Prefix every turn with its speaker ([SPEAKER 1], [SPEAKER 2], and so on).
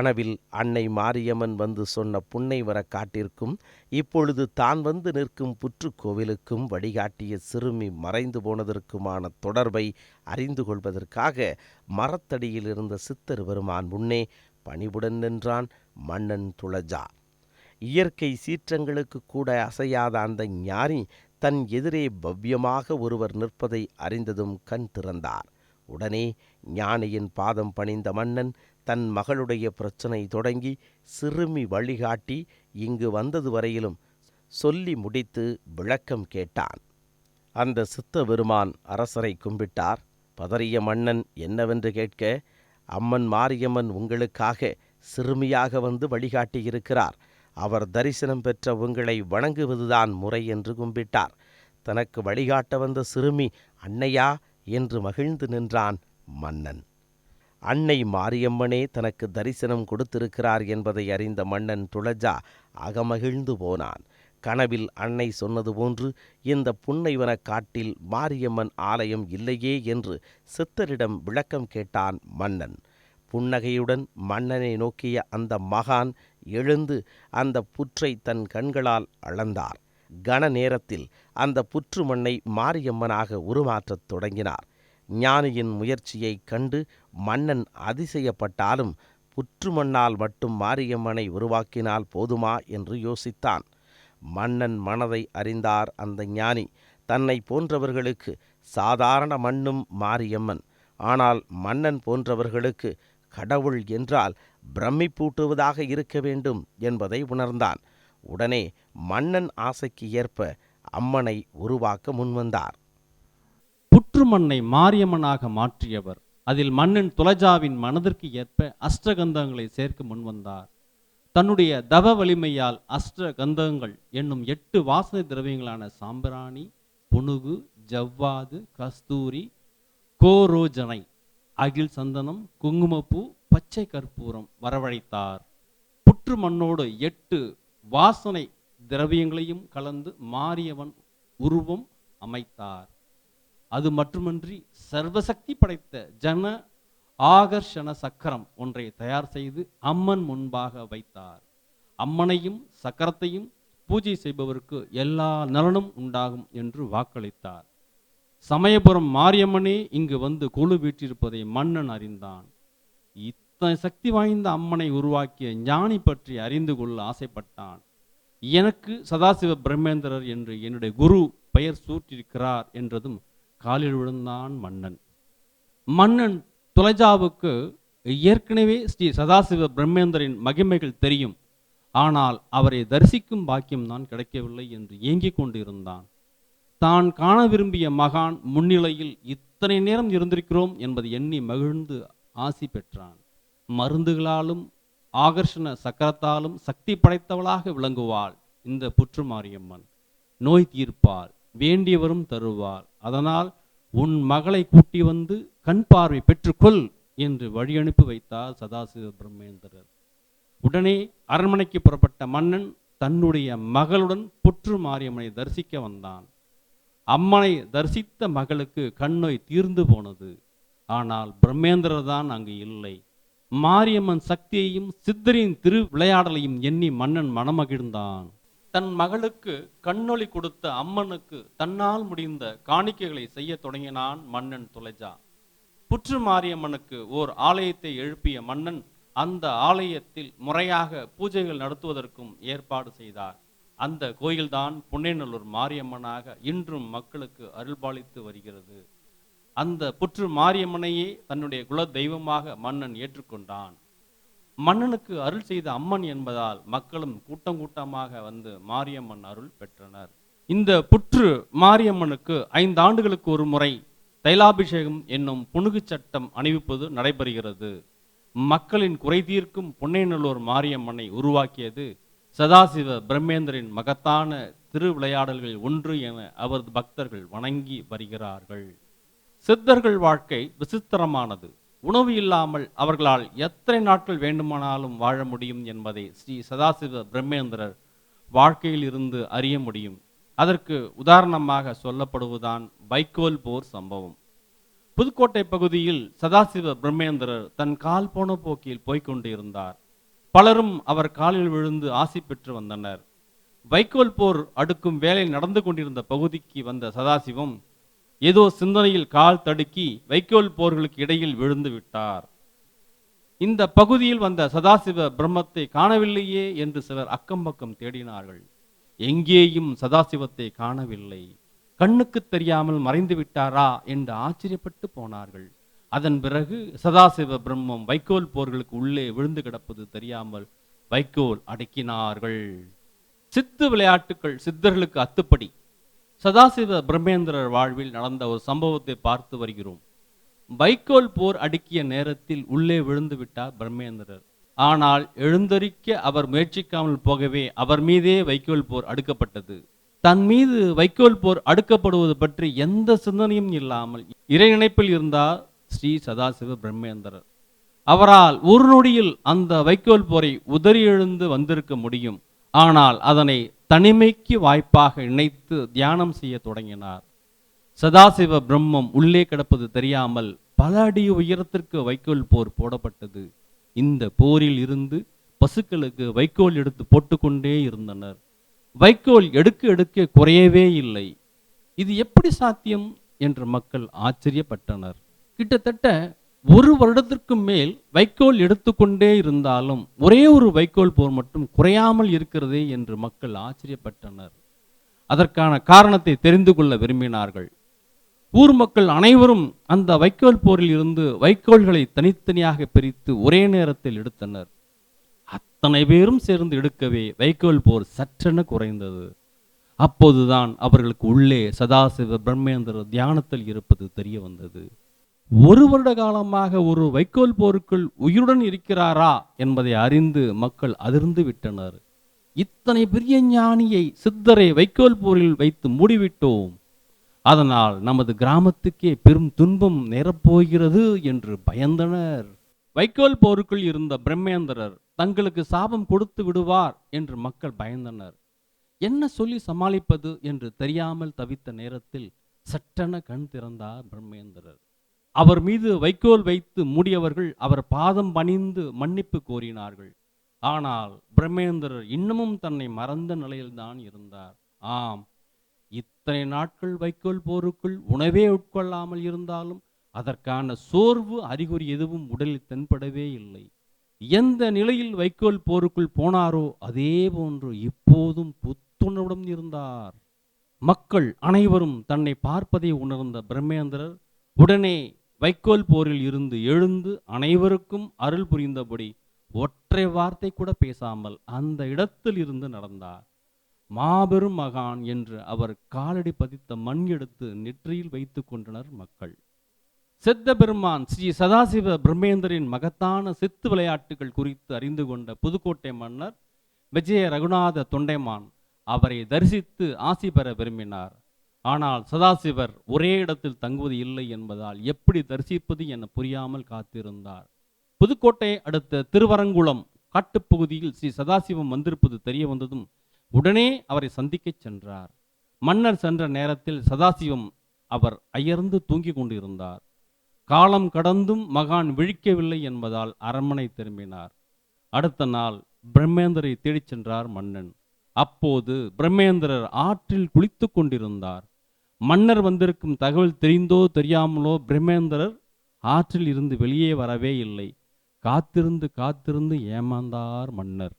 [SPEAKER 1] கனவில் அன்னை மாரியம்மன் வந்து சொன்ன புன்னைவர காட்டிற்கும் இப்பொழுது தான் வந்து நிற்கும் புற்றுக்கோவிலுக்கும் வழிகாட்டிய சிறுமி மறைந்து போனதற்குமான தொடர்பை அறிந்து கொள்வதற்காக மரத்தடியில் இருந்த சித்தர் பெருமான் முன்னே பணிவுடன் நின்றான். மன்னன் துளஜா. இயற்கை சீற்றங்களுக்கு கூட அசையாத அந்த ஞானி தன் எதிரே பவ்யமாக ஒருவர் நிற்பதை அறிந்ததும் கண் திறந்தார். உடனே ஞானியின் பாதம் பணிந்த மன்னன் தன் மகளுடைய பிரச்சனை தொடங்கி சிறுமி வழிகாட்டி இங்கு வந்தது வரையிலும் சொல்லி முடித்து விளக்கம் கேட்டான். அந்த சித்த பெருமான் அரசரை கும்பிட்டார். பதறிய மன்னன் என்னவென்று கேட்க அம்மன் மாரியம்மன் உங்களுக்காக சிறுமியாக வந்து வழிகாட்டியிருக்கிறார். அவர் தரிசனம் பெற்ற உங்களை வணங்குவதுதான் முறை என்று கும்பிட்டார். தனக்கு வழிகாட்ட வந்த சிறுமி அன்னையா? என்று மகிழ்ந்து நின்றான் மன்னன். அன்னை மாரியம்மனே தனக்கு தரிசனம் கொடுத்திருக்கிறார் என்பதை அறிந்த மன்னன் துளஜா அகமகிழ்ந்து போனான். கனவில் அன்னை சொன்னது போன்று இந்த புன்னைவன காட்டில் மாரியம்மன் ஆலயம் இல்லையே என்று சித்தரிடம் விளக்கம் கேட்டான் மன்னன். புன்னகையுடன் மன்னனை நோக்கிய அந்த மகான் எழுந்து அந்த புற்றை தன் கண்களால் அளந்தார். கன நேரத்தில் அந்த புற்று மண்ணை மாரியம்மனாக உருமாற்றத் தொடங்கினார். ஞானியின் முயற்சியைக் கண்டு மன்னன் அதிசயப்பட்டாலும் புற்று மண்ணால் மட்டும் மாரியம்மனை உருவாக்கினால் போதுமா என்று யோசித்தான். மன்னன் மனதை அறிந்தார் அந்த ஞானி. தன்னை போன்றவர்களுக்கு சாதாரண மண்ணும் மாரியம்மன். ஆனால் மன்னன் போன்றவர்களுக்கு கடவுள் என்றால் பிரமிப்பூட்டுவதாக இருக்க வேண்டும் என்பதை உணர்ந்தான். உடனே மன்னன் ஆசைக்கு ஏற்ப அம்மனை உருவாக்க முன்வந்தார்.
[SPEAKER 2] மண்ணை மாரியம்மனாக மாற்றியவர். அதில் மன்னன் துலஜாவின் மனதிற்கு ஏற்ப அஷ்டகந்தங்களை சேர்க்க முன்வந்தார் தன்னுடைய தவ வலிமையால் அஷ்டகந்தங்கள் என்னும் எட்டு வாசனை திரவியங்களான சாம்பிராணி புனுகு ஜவ்வாது கஸ்தூரி கோரோஜனை அகில் சந்தனம் குங்குமப்பூ பச்சை கற்பூரம் வரவழைத்தார். புற்று மண்ணோடு எட்டு வாசனை திரவியங்களையும் கலந்து மாரியவன் உருவம் அமைத்தார். அது மட்டுமன்றி சர்வசக்தி படைத்த ஜன ஆகர்ஷண சக்கரம் ஒன்றை தயார் செய்து அம்மன் முன்பாக வைத்தார். அம்மனையும் சக்கரத்தையும் பூஜை செய்பவருக்கு எல்லா நலனும் உண்டாகும் என்று வாக்களித்தார். சமயபுரம் மாரியம்மனே இங்கு வந்து குழு வீற்றிருப்பதை மன்னன் அறிந்தான். இத்தனை சக்தி வாய்ந்த அம்மனை உருவாக்கிய ஞானி பற்றி அறிந்து கொள்ள ஆசைப்பட்டான். எனக்கு சதாசிவ பிரம்மேந்திரர் என்று என்னுடைய குரு பெயர் சூட்டியிருக்கிறார் என்றதும் காலில் விழுந்தான் மன்னன். மன்னன் துலஜாவுக்கு ஏற்கனவே ஸ்ரீ சதாசிவ பிரம்மேந்தரின் மகிமைகள் தெரியும். ஆனால் அவரை தரிசிக்கும் பாக்கியம் தான் கிடைக்கவில்லை என்று ஏங்கிக் கொண்டிருந்தான். தான் காண விரும்பிய மகான் முன்னிலையில் இத்தனை நேரம் இருந்திருக்கிறோம் என்பதை எண்ணி மகிழ்ந்து ஆசி பெற்றான். மருந்துகளாலும் ஆகர்ஷண சக்கரத்தாலும் சக்தி படைத்தவளாக விளங்குவாள் இந்த புற்று மாரியம்மன். நோய் தீர்ப்பாள் வேண்டியவரும் தருவாள். அதனால் உன் மகளை கூட்டி வந்து கண் பார்வை பெற்றுக்கொள் என்று வழியனுப்பி வைத்தார் சதாசிவ பிரம்மேந்திரர். உடனே அரண்மனைக்கு புறப்பட்ட மன்னன் தன்னுடைய மகளுடன் புற்று மாரியம்மனை தரிசிக்க வந்தான். அம்மனை தரிசித்த மகளுக்கு கண்ணோய் தீர்ந்து போனது. ஆனால் பிரம்மேந்திரர் தான் அங்கு இல்லை. மாரியம்மன் சக்தியையும் சித்தரின் திரு விளையாடலையும் எண்ணி மன்னன் மனமகிழ்ந்தான். தன் மகளுக்கு கண்ணொளி கொடுத்த அம்மனுக்கு தன்னால் முடிந்த காணிக்கைகளை செய்ய தொடங்கினான் மன்னன் துளஜா. புற்று மாரியம்மனுக்கு ஓர் ஆலயத்தை எழுப்பிய மன்னன் அந்த ஆலயத்தில் முறையாக பூஜைகள் நடத்துவதற்கும் ஏற்பாடு செய்தார். அந்த கோயில்தான் புன்னைநல்லூர் மாரியம்மனாக இன்றும் மக்களுக்கு அருள்பாலித்து வருகிறது. அந்த புற்று மாரியம்மனையே தன்னுடைய குல தெய்வமாக மன்னன் ஏற்றுக்கொண்டான். மன்னனுக்கு அருள் செய்த அம்மன் என்பதால் மக்களும் கூட்டம் கூட்டமாக வந்து மாரியம்மன் அருள் பெற்றனர். இந்த புற்று மாரியம்மனுக்கு ஐந்து ஆண்டுகளுக்கு ஒரு முறை தைலாபிஷேகம் என்னும் புனுகு சட்டம் அணிவிப்பது நடைபெறுகிறது. மக்களின் குறை தீர்க்கும் பொன்னைநல்லூர் மாரியம்மனை உருவாக்கியது சதாசிவ பிரம்மேந்திரின் மகத்தான திருவிளையாடல்களில் ஒன்று என அவரது பக்தர்கள் வணங்கி வருகிறார்கள். சித்தர்கள் வாழ்க்கை விசித்திரமானது. உணவு இல்லாமல் அவர்களால் எத்தனை நாட்கள் வேண்டுமானாலும் வாழ முடியும் என்பதை ஸ்ரீ சதாசிவ பிரம்மேந்திரர் வாழ்க்கையில் இருந்து அறிய முடியும். அதற்கு உதாரணமாக சொல்லப்படுவதுதான் வைக்கோல் போர் சம்பவம். புதுக்கோட்டை பகுதியில் சதாசிவ பிரம்மேந்திரர் தன் கால் போன போக்கில் போய்க்கொண்டிருந்தார் பலரும் அவர் காலில் விழுந்து ஆசி பெற்று வந்தனர். வைக்கோல் போர் அடுக்கும் வேலை நடந்து கொண்டிருந்த பகுதிக்கு வந்த சதாசிவம் ஏதோ சிந்தனையில் கால் தடுக்கி வைக்கோல் போர்களுக்கு இடையில் விழுந்து விட்டார். இந்த பகுதியில் வந்த சதாசிவ பிரம்மத்தை காணவில்லையே என்று சிலர் அக்கம் பக்கம் தேடினார்கள். எங்கேயும் சதாசிவத்தை காணவில்லை. கண்ணுக்கு தெரியாமல் மறைந்து விட்டாரா என்று ஆச்சரியப்பட்டு போனார்கள். அதன் பிறகு சதாசிவ பிரம்மம் வைக்கோல் போர்களுக்கு உள்ளே விழுந்து கிடப்பது தெரியாமல் வைக்கோல் அடக்கினார்கள். சித்து விளையாட்டுக்கள் சித்தர்களுக்கு அத்துப்படி. சதாசிவ பிரம்மேந்திரர் வாழ்வில் நடந்த ஒரு சம்பவத்தை பார்த்து வருகிறோம். வைக்கோல் போர் அடுக்கிய நேரத்தில் உள்ளே விழுந்து விட்டார் பிரம்மேந்திரர். ஆனால் எழுந்தறிக்க அவர் முயற்சிக்காமல் போகவே அவர் மீதே வைக்கோல் போர் அடுக்கப்பட்டது. தன் மீது வைக்கோல் போர் அடுக்கப்படுவது பற்றி எந்த சிந்தனையும் இல்லாமல் இறைநினைப்பில் இருந்தார் ஸ்ரீ சதாசிவ பிரம்மேந்திரர். அவரால் ஒரு நொடியில் அந்த வைக்கோல் போரை உதறி எழுந்து வந்திருக்க முடியும். ஆனால் அதனை தனிமைக்கு வாய்ப்பாக இணைத்து தியானம் செய்ய தொடங்கினார். சதாசிவ பிரம்மம் உள்ளே கிடப்பது தெரியாமல் பல அடி உயரத்திற்கு வைக்கோல் போர் போடப்பட்டது. இந்த போரில் இருந்து பசுக்களுக்கு வைக்கோல் எடுத்து போட்டுக்கொண்டே இருந்தனர். வைக்கோல் எடுக்க எடுக்க குறையவே இல்லை. இது எப்படி சாத்தியம்? என்று மக்கள் ஆச்சரியப்பட்டனர். கிட்டத்தட்ட ஒரு வருடத்திற்கும் மேல் வைக்கோல் எடுத்துக்கொண்டே இருந்தாலும் ஒரே ஒரு வைக்கோல் போர் மட்டும் குறையாமல் இருக்கிறதே என்று மக்கள் ஆச்சரியப்பட்டனர். அதற்கான காரணத்தை தெரிந்து கொள்ள விரும்பினார்கள். ஊர் மக்கள் அனைவரும் அந்த வைக்கோல் போரில் இருந்து வைக்கோல்களை தனித்தனியாக பிரித்து ஒரே நேரத்தில் எடுத்தனர். அத்தனை பேரும் சேர்ந்து எடுக்கவே வைக்கோல் போர் சற்றென குறைந்தது. அப்போதுதான் அவர்களுக்கு உள்ளே சதாசிவ பிரம்மேந்திர தியானத்தில் இருப்பது தெரிய வந்தது. ஒரு வருட காலமாக ஒரு வைக்கோல் போருக்குள் உயிருடன் இருக்கிறாரா என்பதை அறிந்து மக்கள் அதிர்ந்து விட்டனர். இத்தனை பெரிய ஞானியை சித்தரை வைக்கோல் போரில் வைத்து மூடிவிட்டோம். அதனால் நமது கிராமத்துக்கே பெரும் துன்பம் நேரப்போகிறது என்று பயந்தனர். வைக்கோல் போருக்குள் இருந்த பிரம்மேந்திரர் தங்களுக்கு சாபம் கொடுத்து விடுவார் என்று மக்கள் பயந்தனர். என்ன சொல்லி சமாளிப்பது என்று தெரியாமல் தவித்த நேரத்தில் சட்டென கண் திறந்தார் பிரம்மேந்திரர். அவர் மீது வைக்கோல் வைத்து மூடியவர்கள் அவர் பாதம் பணிந்து மன்னிப்பு கோரினார்கள். ஆனால் பிரம்மேந்திரர் இன்னமும் தன்னை மறந்த நிலையில்தான் இருந்தார். ஆம் இத்தனை நாட்கள் வைக்கோல் போருக்குள் உணவே உட்கொள்ளாமல் இருந்தாலும் அதற்கான சோர்வு அறிகுறி எதுவும் உடலில் தென்படவே இல்லை. எந்த நிலையில் வைக்கோல் போருக்குள் போனாரோ அதே போன்று இப்போதும் புத்துணர்வுடன் இருந்தார். மக்கள் அனைவரும் தன்னை பார்ப்பதை உணர்ந்த பிரம்மேந்திரர் உடனே வைக்கோல் போரில் இருந்து எழுந்து அனைவருக்கும் அருள் புரிந்தபடி ஒற்றை வார்த்தை கூட பேசாமல் அந்த இடத்தில் இருந்து நடந்தார். மாபெரும் மகான் என்று அவர் காலடி பதித்த மண் எடுத்து நெற்றியில் வைத்து கொண்டனர் மக்கள். சித்த பெருமான் ஸ்ரீ சதாசிவ பிரம்மேந்திரின் மகத்தான சித்து விளையாட்டுகள் குறித்து அறிந்து கொண்ட புதுக்கோட்டை மன்னர் விஜய ரகுநாத தொண்டைமான் அவரை தரிசித்து ஆசி பெற விரும்பினார். ஆனால் சதாசிவர் ஒரே இடத்தில் தங்குவது இல்லை என்பதால் எப்படி தரிசிப்பது என புரியாமல் காத்திருந்தார். புதுக்கோட்டை அடுத்த திருவரங்குளம் காட்டுப்பகுதியில் ஸ்ரீ சதாசிவம் வந்திருப்பது தெரிய வந்ததும் உடனே அவரை சந்திக்கச் சென்றார். மன்னர் சென்ற நேரத்தில் சதாசிவம் அவர் அயர்ந்து தூங்கிக் கொண்டிருந்தார். காலம் கடந்தும் மகான் விழிக்கவில்லை என்பதால் அரண்மனை திரும்பினார். அடுத்த நாள் பிரம்மேந்திரை தேடிச் சென்றார் மன்னன். அப்போது பிரம்மேந்திரர் ஆற்றில் குளித்து கொண்டிருந்தார். மன்னர் வந்திருக்கும் தகவல் தெரிந்தோ தெரியாமலோ பிரம்மேந்திரர் ஆற்றில் இருந்து வெளியே வரவே இல்லை. காத்திருந்து காத்திருந்து ஏமாந்தார் மன்னர்.